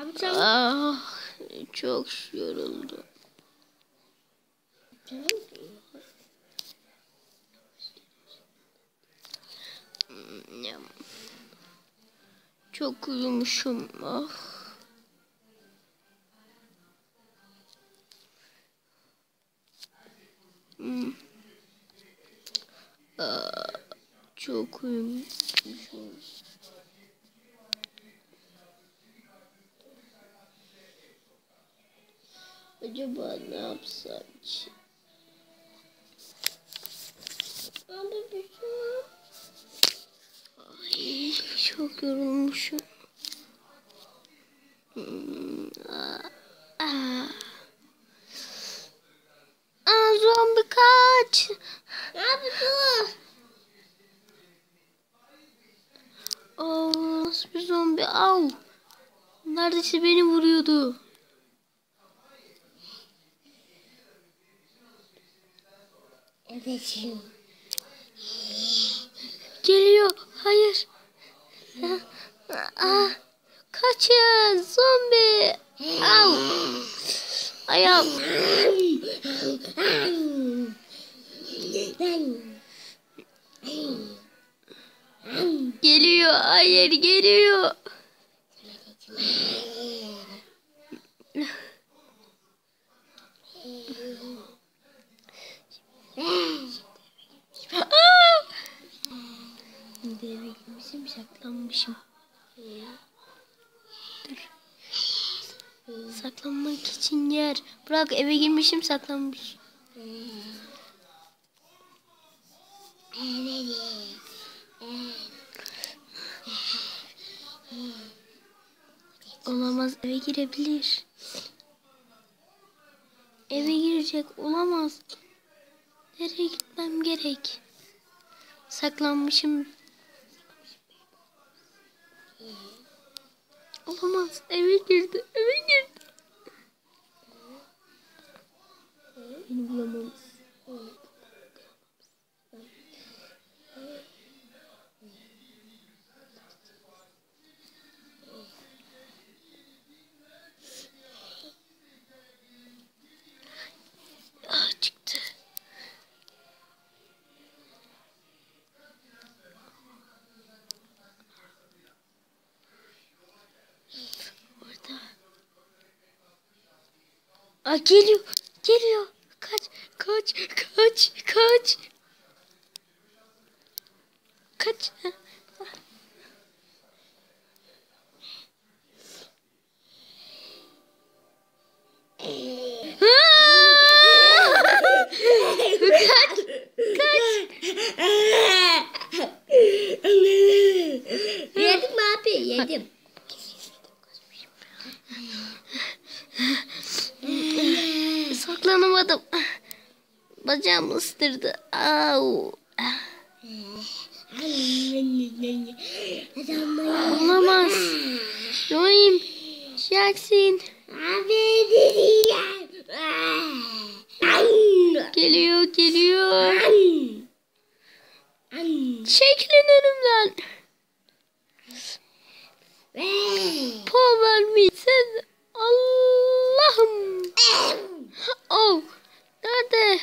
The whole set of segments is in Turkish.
Sen Ah, çok yoruldum. Yam. Çok uyumuşum. Ah. Hmm. Ah, çok uyumuşum. Acaba ne yapsam ki? Abi bir şey Ay, çok yorulmuşum. Hmm, aa, aa. Zombi kaç. Abi dur. Aa, nasıl bir zombi? Au. Neredeyse beni vuruyordu. Evet. Geliyor. Hayır. Aa, kaçın zombi. Au. Ayağım. Geliyor. Hayır geliyor. Aa! Şimdi eve girmişim saklanmışım. Dur. Saklanmak için yer. Bırak eve girmişim saklanmış. Olamaz eve girebilir. Eve girecek olamaz. Nereye gitmem gerek? Saklanmışım. Olamaz eve girdi eve girdi. Beni bulamamız. Aa geliyor. Geliyor. Kaç. Kaç. Kaç. Kaç. Kaç. Kaç. Kaç. Yedim abi? Yedim. Saklanamadım. Bacağımı ısırdı. Au. Olamaz. Noim. Jackson. Dediler. Geliyor geliyor. Çekilin önümden. Power me sen. Allah'ım. Oh. Nerede?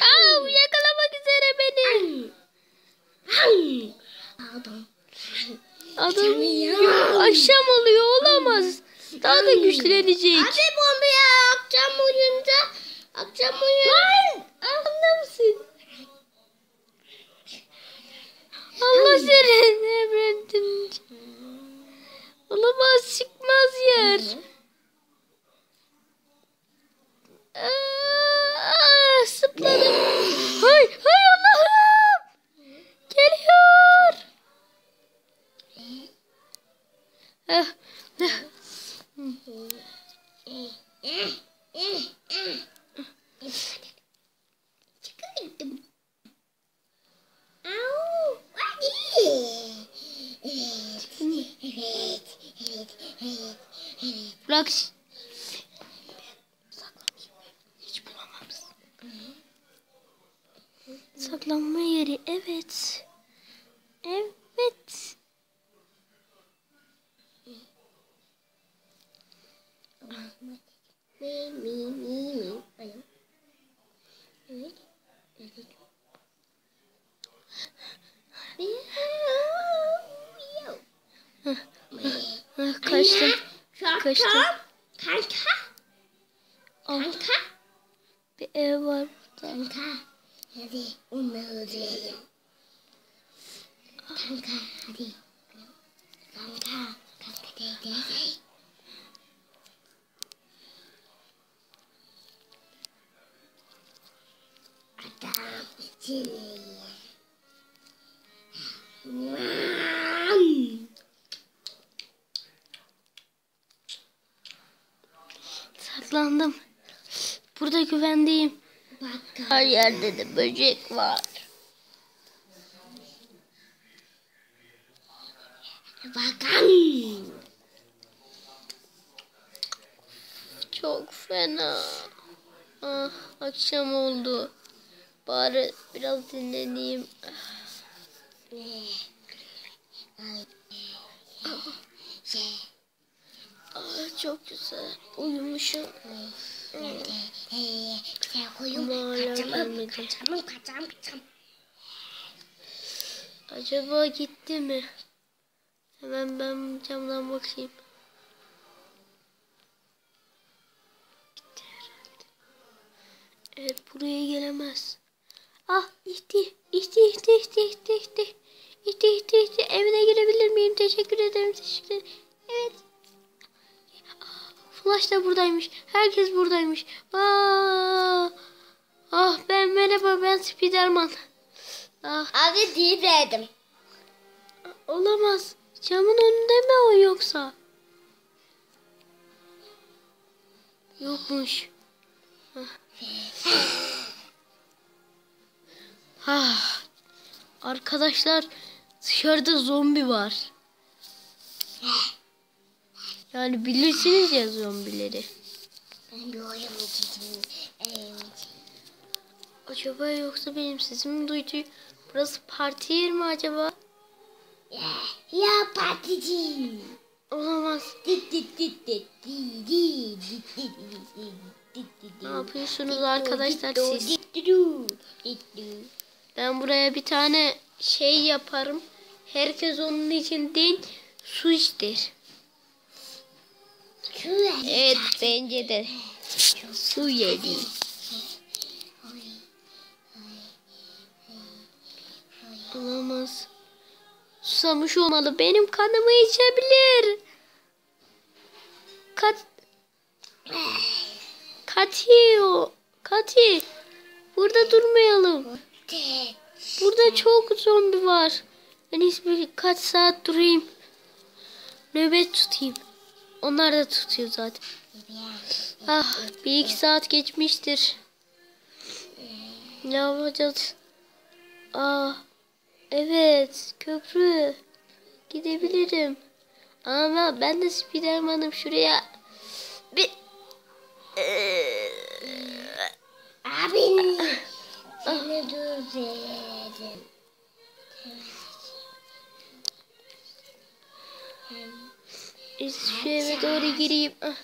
Au yakalamak üzere beni. Adam yok. Akşam oluyor olamaz. Daha da güçlenecek. Abi bombaya akşam uyunca akşam uyunca Anlar mısın? Allah seni emrettin. Olamaz çıkmaz yer. Aa, sıpladım. Hay hay Allah'ım. Geliyor. Ah, ah. çıkardım. Au, hadi. Evet, evet, evet, evet. Bırak. Hiç bulamam. Saklanma yeri evet. Evet. Mi mi mi mi. Ayım. Evet. Evet. Miau. Ah, kaçtım. Anne, Kaçtım. Kanka. Ah, Kanka. bir ev var. Kanka. Hadi onu öldürelim. Kanka hadi. Kanka. Güvendeyim. Bakın. Her yerde de böcek var. Bakın. Çok fena. Ah, akşam oldu. Bari biraz dinleneyim. Ah, çok güzel. Uyumuşum. Sen koyun. Kaçamam. Kaçamam. Kaçamam. Acaba gitti mi? Hemen ben camdan bakayım. Gitti herhalde. Evet buraya gelemez. Ah ihti ihti ihti ihti ihti ihti. İhti ihti ihti. Evine girebilir miyim? Teşekkür ederim. Teşekkür ederim. Evet. Ah, Flash da buradaymış. Herkes buradaymış. Aa, ah ben merhaba ben Spiderman. Ah Abi değil dedim. Olamaz. Camın önünde mi o yoksa? Yokmuş. Hah. Ah. Arkadaşlar dışarıda zombi var. Yani bilirsiniz ya zombileri. Ben bir oyun içeceğim. Evet. Acaba yoksa benim sesimi duydu. Burası parti yeri mi acaba? Ya, ya patici. Olamaz. Ne yapıyorsunuz arkadaşlar siz? Ben buraya bir tane şey yaparım. Herkes onun için değil su ister. Evet bence de. Su yedi. Olamaz. Susamış olmalı. Benim kanımı içebilir. Kat... Kati o. Kati. Burada durmayalım. Burada çok zombi var. Ben iyisi kaç saat durayım. Nöbet tutayım. Onlar da tutuyor zaten. Ah bir iki saat geçmiştir. Ne yapacağız? Ah evet köprü. Gidebilirim. Ama ben de Spiderman'ım şuraya. Bir... Abi. Seni dur Şu eve doğru gireyim. Ah,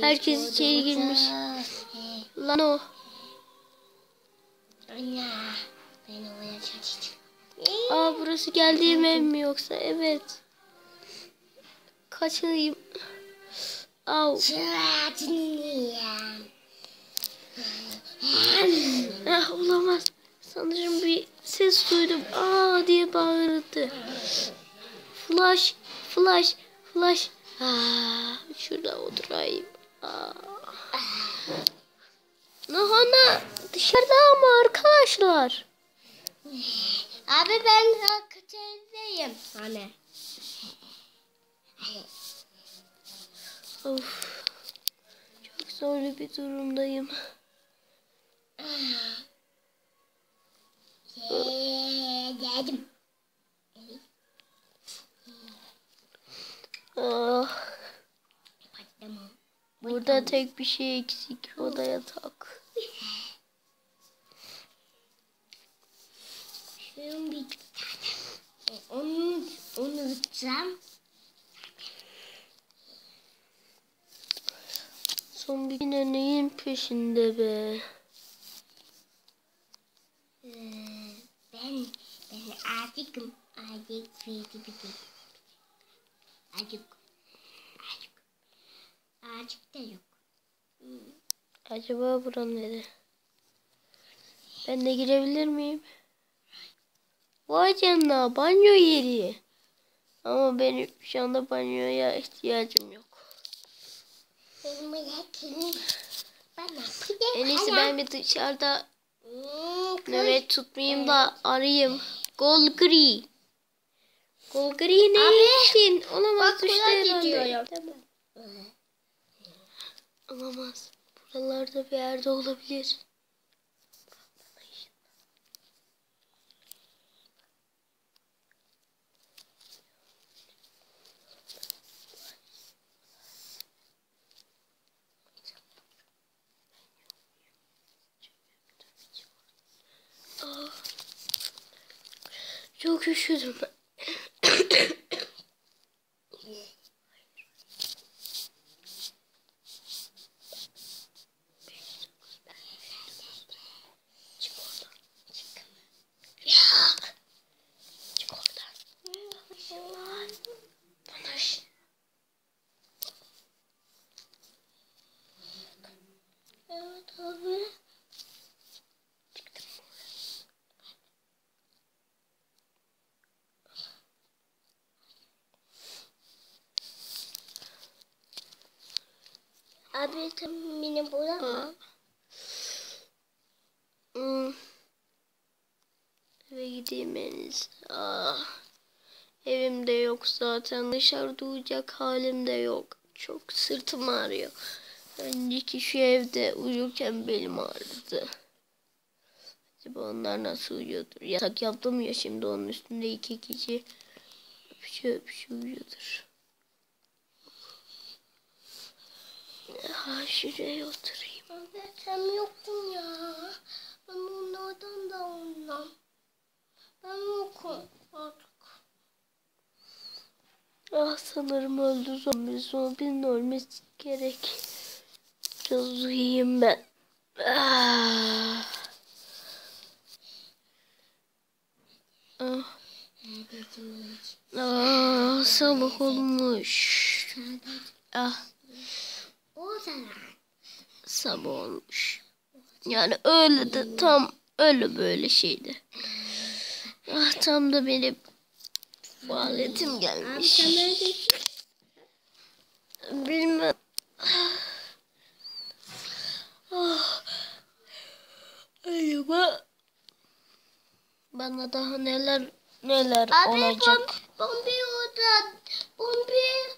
herkes içeri girmiş. Lan o. Aa burası geldiğim ev mi yoksa? Evet. Kaçayım. Au. Ah, olamaz. Sanırım bir ses duydum. Aa diye bağırdı. Flash, flash, flash. Aa, şurada oturayım. Aa. Nahana dışarıda ama arkadaşlar. Abi ben hakikatteyim. Hani. Of. Çok zorlu bir durumdayım. Dedim. Ah, Patlama. Burada tek bir şey eksik. O da yatak. Şunun bir tane. Onu unutacağım. zombi yine neyin peşinde be? Ee, ben, ben acıkım. Acık de. Acık. Acık. Acık da yok. Acaba buram nere? Ben de girebilir miyim? Vay canına banyo yeri. Ama benim şu anda banyoya ihtiyacım yok. Benim En iyisi ben bir dışarıda Hmm, nöbet tutmayayım da arayayım. Gol gri. Gol gri ne Abi, için? Olamaz bak düştü herhalde. gidiyorum. Tamam. Olamaz. Buralarda bir yerde olabilir. Ah. Çok üşüdüm. Çık Abi tam beni burada mı? Hmm. Eve gideyim en. Ah. Evimde yok zaten. Dışarıda uyuyacak halim de yok. Çok sırtım ağrıyor. Önceki şu evde uyurken belim ağrıdı. Acaba onlar nasıl uyuyordur? Yatak yaptım ya şimdi onun üstünde iki kişi öpüşe öpüşe uyuyordur. Ha, şuraya oturayım. Abi sen yoktun ya. Ben onlardan da ondan. Ben yokum artık. Ah sanırım öldü zombi. Zombinin ölmesi gerek. Biraz uyuyayım ben. Ah. Ah, ah, sabah olmuş. Ah. Sabah olmuş. Yani öyle de tam öyle böyle şeydi. Ah tam da benim tuvaletim Abi gelmiş. Bilmem. Ah. Acaba bana daha neler neler Abi olacak. bom, bombi orada. Bombi